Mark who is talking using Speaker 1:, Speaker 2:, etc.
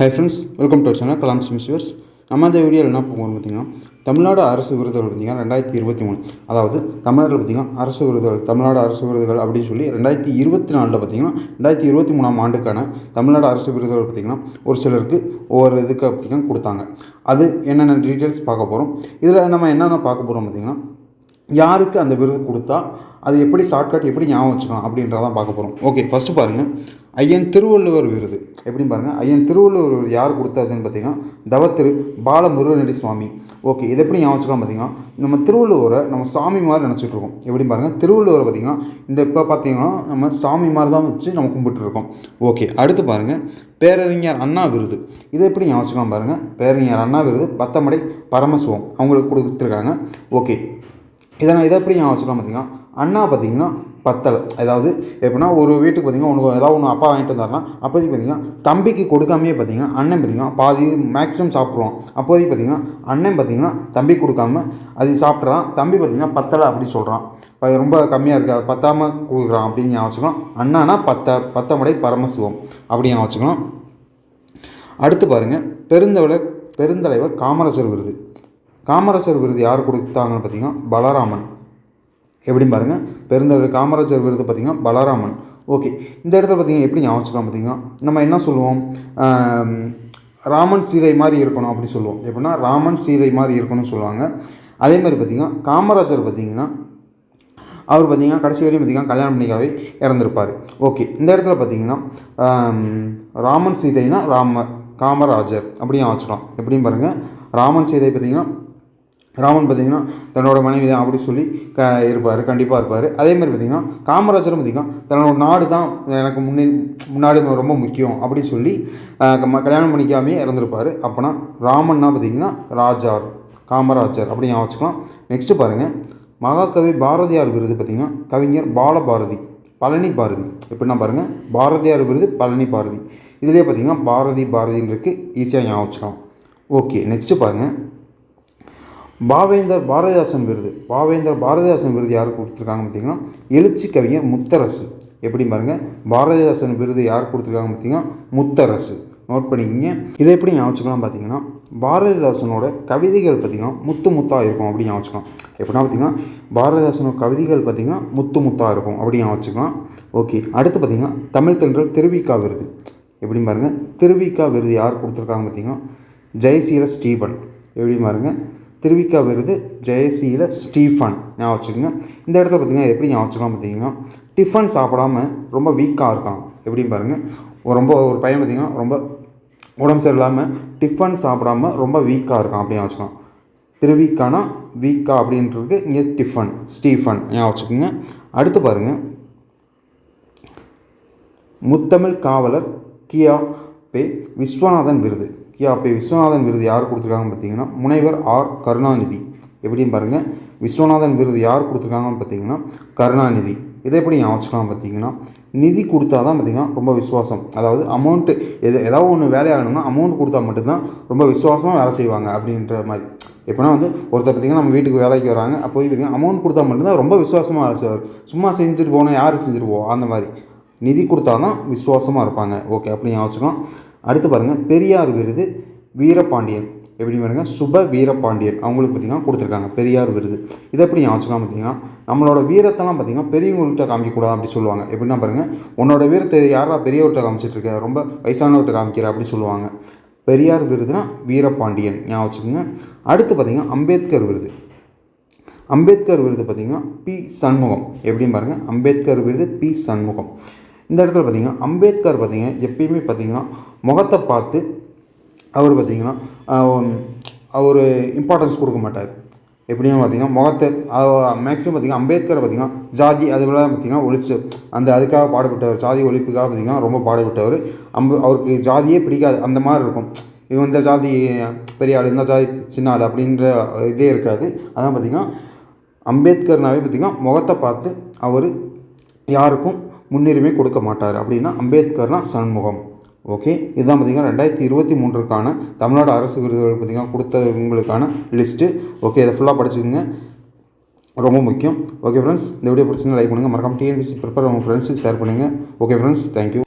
Speaker 1: Hi friends welcome to channel Kalam மிஸ்வர்ஸ் நம்ம இந்த வீடியோவில் என்ன போகிறோம் பார்த்தீங்கன்னா தமிழ்நாடு அரசு விருதுகள் பார்த்தீங்கன்னா ரெண்டாயிரத்தி இருபத்தி மூணு. அதாவது தமிழ்நாட்டில் பார்த்தீங்கன்னா அரசு விருதுகள் தமிழ்நாடு அரசு விருதுகள் அப்படின்னு சொல்லி ரெண்டாயிரத்தி இருபத்தி நாலில் பார்த்தீங்கன்னா ரெண்டாயிரத்தி இருபத்தி மூணாம் ஆண்டுக்கான தமிழ்நாடு அரசு விருதுகள் பார்த்தீங்கன்னா ஒரு சிலருக்கு ஒவ்வொரு இதுக்கு பார்த்தீங்கன்னா கொடுத்தாங்க. அது என்னென்ன டீட்டெயில்ஸ் பார்க்க போகிறோம் இதில் நம்ம என்னென்ன பார்க்க போகிறோம் பார்த்தீங்கன்னா யாருக்கு அந்த விருது கொடுத்தா அது எப்படி ஷார்ட்கட் எப்படி ஞாபகம் வச்சுக்கலாம் அப்படின்றதான் பார்க்க போகிறோம் ஓகே ஃபஸ்ட்டு பாருங்கள் ஐயன் திருவள்ளுவர் விருது. எப்படின்னு பாருங்கள் ஐயன் திருவள்ளுவர் விருது யார் கொடுத்ததுன்னு பார்த்தீங்கன்னா தவத்திரு பாலமுருகனடி சுவாமி. ஓகே இதை எப்படி ஞாபகம் வச்சுக்கலாம் பார்த்தீங்கன்னா நம்ம திருவள்ளுவரை நம்ம சாமி மாதிரி நினச்சிட்டு இருக்கோம். பாருங்கள் திருவள்ளுவரை பார்த்தீங்கன்னா இந்த இப்போ பார்த்தீங்கன்னா நம்ம சாமி மாதிரி தான் வச்சு நம்ம கும்பிட்டுருக்கோம் ஓகே அடுத்து பாருங்கள் பேரறிஞர் அண்ணா விருது. இதை எப்படி ஞாபகம் வச்சுக்கலாம் பாருங்கள் பேரறிஞர் அண்ணா விருது பத்தமடை பரமசிவம். அவங்களுக்கு கொடுத்துருக்காங்க. ஓகே இதை நான் இதை எப்படி ஞாபகம் வச்சுக்கலாம் பார்த்தீங்கன்னா அண்ணா பார்த்தீங்கன்னா பத்தலை. அதாவது எப்படின்னா ஒரு வீட்டுக்கு பார்த்தீங்கன்னா உனக்கு ஏதாவது ஒன்று அப்பா வாங்கிட்டு வந்தாருன்னா அப்போதைக்கு பார்த்தீங்கன்னா தம்பிக்கு கொடுக்காமே பார்த்தீங்கன்னா அண்ணன் பார்த்தீங்கன்னா பாதி மேக்ஸிமம் சாப்பிட்ருவான் அப்போதைக்கு பார்த்தீங்கன்னா அண்ணன் பார்த்தீங்கன்னா தம்பி கொடுக்காம அது சாப்பிட்றான் தம்பி பார்த்தீங்கன்னா பத்தலை அப்படி சொல்கிறான் அது ரொம்ப கம்மியாக இருக்கா. பத்தாமல் கொடுக்குறான் அப்படின்னு ஞாபகம் வச்சுக்கலாம். அண்ணானா பத்த பத்தமடை பரமசிவம் அப்படி ஞாபகம் வச்சுக்கலாம். அடுத்து பாருங்கள் பெருந்தவளை பெருந்தலைவர் காமராசர் விருது. காமராசர் விருது யார் கொடுத்தாங்கன்னு பார்த்தீங்கன்னா பலராமன். எப்படி பாருங்கள் பெருந்தலைவர் காமராஜர் விருது பார்த்தீங்கன்னா பலராமன். ஓகே. இந்த இடத்துல பார்த்தீங்கன்னா எப்படி ஞாபகம் வச்சுக்கலாம் பார்த்தீங்கன்னா நம்ம என்ன சொல்லுவோம்? ராமன் சீதை மாதிரி இருக்கணும் அப்படி சொல்லுவோம். எப்படின்னா ராமன் சீதை மாதிரி இருக்கணும்னு சொல்லுவாங்க. அதே மாதிரி பார்த்தீங்கன்னா காமராஜர் பார்த்தீங்கன்னா அவர் பார்த்தீங்கன்னா கடைசி வரையும் பார்த்தீங்கன்னா கல்யாணம் பண்ணிக்காவே இறந்துருப்பார். ஓகே. இந்த இடத்துல பார்த்தீங்கன்னா ராமன் சீதைனா ராம காமராஜர். அப்படியும் வச்சுக்கலாம் எப்படின்னு பாருங்கள் ராமன் சீதை பார்த்திங்கன்னா ராமன் பார்த்தீங்கன்னா தன்னோட மனைவி தான் அப்படி சொல்லி க இருப்பார் கண்டிப்பாக இருப்பார். அதேமாதிரி பார்த்தீங்கன்னா காமராஜரும் பார்த்தீங்கன்னா தன்னோட நாடு தான் எனக்கு முன்னே முன்னாடி ரொம்ப முக்கியம் அப்படி சொல்லி கல்யாணம் பண்ணிக்காமே இறந்துருப்பார். அப்போனா ராமன்னா பார்த்தீங்கன்னா ராஜார் காமராஜர் அப்படி ஞாபகம் வச்சுக்கலாம். நெக்ஸ்ட்டு பாருங்கள் மகாகவி பாரதியார் விருது பார்த்திங்கன்னா கவிஞர் பாலபாரதி பழனி பாரதி. எப்படின்னா பாருங்கள் பாரதியார் விருது பழனி பாரதி. இதிலே பார்த்தீங்கன்னா பாரதி பாரதின்னு இருக்குது ஈஸியாக ஞாபகம் வச்சுக்கலாம். ஓகே நெக்ஸ்ட்டு பாருங்கள் பாவேந்தர் பாரதிதாசன் விருது. பாவேந்தர் பாரதிதாசன் விருது யாருக்கு கொடுத்துருக்காங்க பார்த்தீங்கன்னா எழுச்சி கவிஞர் முத்தரசு. எப்படி பாருங்கள் பாரதிதாசன் விருது யார் கொடுத்துருக்காங்க பார்த்தீங்கன்னா முத்தரசு. நோட் பண்ணிக்கிங்க. இதை எப்படி ஞாபகம் பார்த்தீங்கன்னா பாரதிதாசனோட கவிதைகள் பார்த்திங்கன்னா முத்து முத்தாக இருக்கும் அப்படி ஞாபகம் எப்படின்னா பார்த்திங்கன்னா பாரதிதாசனோட கவிதைகள் பார்த்திங்கன்னா முத்து முத்தாக இருக்கும் அப்படி ஞாபகம் ஓகே அடுத்து பார்த்திங்கன்னா தமிழ் தென்றல் திருவிக்கா விருது. எப்படி பாருங்கள் திருவிக்கா விருது யார் கொடுத்துருக்காங்க பார்த்திங்கன்னா ஜெயசீல ஸ்டீபன் எப்படி பாருங்கள் திருவிக்கா விருது ஜெயசியில் ஸ்டீஃபன். ஞாபகம் வச்சுக்கோங்க. இந்த இடத்துல பார்த்தீங்கன்னா எப்படி ஞாபகம் வச்சுக்கலாம் பார்த்தீங்கன்னா டிஃபன் சாப்பிடாம ரொம்ப வீக்காக இருக்கான். எப்படின்னு பாருங்கள் ரொம்ப ஒரு பையன் பார்த்திங்கன்னா ரொம்ப உடம்பு சரியில்லாமல் டிஃபன் சாப்பிடாம ரொம்ப வீக்காக இருக்கான் அப்படின்னு வச்சுக்கலாம். திருவிக்கானா வீக்கா அப்படின்றது இங்கே டிஃபன் ஸ்டீஃபன். ஞாபகம் வச்சுக்கோங்க. அடுத்து பாருங்கள் முத்தமிழ் காவலர் கியா பே விஸ்வநாதன் விருது. பே விஸ்வநாதன் விருது யார் கொடுத்துருக்காங்கன்னு பார்த்தீங்கன்னா முனைவர் ஆர். கருணாநிதி. எப்படின்னு பாருங்கள் விஸ்வநாதன் விருது யார் கொடுத்துருக்காங்கன்னு பார்த்தீங்கன்னா கருணாநிதி. இதை எப்படி ஞாபகம் பார்த்தீங்கன்னா நிதி கொடுத்தா தான் பார்த்திங்கன்னா ரொம்ப விசுவாசம். அதாவது அமௌண்ட்டு எது ஏதாவது ஒன்று வேலையாகணும்னா அமௌண்ட் கொடுத்தா மட்டும்தான் ரொம்ப விசுவாசமாக வேலை செய்வாங்க அப்படின்ற மாதிரி. எப்படின்னா வந்து ஒருத்தர் பார்த்திங்கன்னா நம்ம வீட்டுக்கு வேலைக்கு வராங்க அப்போ பார்த்திங்கன்னா அமௌண்ட் கொடுத்தா மட்டும்தான் ரொம்ப விசுவாசமாக வேலை செய்வார். சும்மா செஞ்சுட்டு போனால் யார் செஞ்சுட்டு போவோம் அந்த மாதிரி. நிதி கொடுத்தா தான் விசுவாசமாக இருப்பாங்க. ஓகே அப்படி ஞாபகம் அடுத்து பாருங்கள் பெரியார் விருது வீரபாண்டியன் எப்படி பாருங்க சுப வீரபாண்டியன் அவங்களுக்கு பார்த்திங்கன்னா கொடுத்துருக்காங்க பெரியார் விருது. இதை எப்படி ஞாபகம் பார்த்தீங்கன்னா நம்மளோட வீரத்தெல்லாம் பார்த்திங்கன்னா பெரியவங்கள்ட்ட காமிக்கக்கூடாது அப்படி சொல்லுவாங்க. எப்படின்னா பாருங்கள் உன்னோட வீரத்தை யாரா பெரியவர்கிட்ட காமிச்சிட்ருக்க ரொம்ப வயசானவர்கிட்ட காமிக்கிற அப்படி சொல்லுவாங்க. பெரியார் விருதுனா வீரபாண்டியன் ஞாபகம் வச்சுக்கோங்க. அடுத்து பார்த்திங்கன்னா அம்பேத்கர் விருது. அம்பேத்கர் விருது பார்த்திங்கன்னா பி சண்முகம். எப்படின்னு பாருங்கள் அம்பேத்கர் விருது பி சண்முகம். இந்த இடத்துல பார்த்திங்கன்னா அம்பேத்கர் பார்த்திங்கன்னா எப்பயுமே பார்த்திங்கன்னா முகத்தை பார்த்து அவர் பார்த்திங்கன்னா அவர் இம்பார்ட்டன்ஸ் கொடுக்க மாட்டார். எப்படியும் பார்த்திங்கன்னா முகத்தை மேக்ஸிமம் பார்த்திங்கன்னா அம்பேத்கரை பார்த்திங்கன்னா ஜாதி அதுவெல்லாம் பார்த்திங்கன்னா ஒழிச்சு அந்த அதுக்காக பாடுபட்டவர் ஜாதி ஒழிப்புக்காக பார்த்திங்கன்னா ரொம்ப பாடுபட்டவர். அம்பு அவருக்கு ஜாதியே பிடிக்காது அந்த மாதிரி இருக்கும். இவன் இந்த ஜாதி பெரிய ஆள் இந்த ஜாதி சின்ன ஆள் அப்படின்ற இதே இருக்காது. அதான் பார்த்திங்கன்னா அம்பேத்கர்னாவே பார்த்திங்கன்னா முகத்தை பார்த்து அவர் யாருக்கும் முன்னுரிமை கொடுக்க மாட்டார் அப்படின்னா அம்பேத்கர்னா சண்முகம். ஓகே? இதுதான் பார்த்திங்கன்னா ரெண்டாயிரத்தி இருபத்தி மூன்றுக்கான தமிழ்நாடு அரசு விருதுகள் பார்த்திங்கன்னா கொடுத்தவங்களுக்கான லிஸ்ட்டு. ஓகே இதை ஃபுல்லாக படிச்சுக்கோங்க. ரொம்ப முக்கியம். ஓகே ஃப்ரெண்ட்ஸ் இந்த வீடியோ பிடிச்சிங்கன்னா லைக் பண்ணுங்கள் மறக்காம டிஎன்பிசி ப்ரிப்பேர் உங்கள் ஃப்ரெண்ட்ஸுக்கு ஷேர் பண்ணுங்கள் ஓகே ஃப்ரெண்ட்ஸ் தேங்க்யூ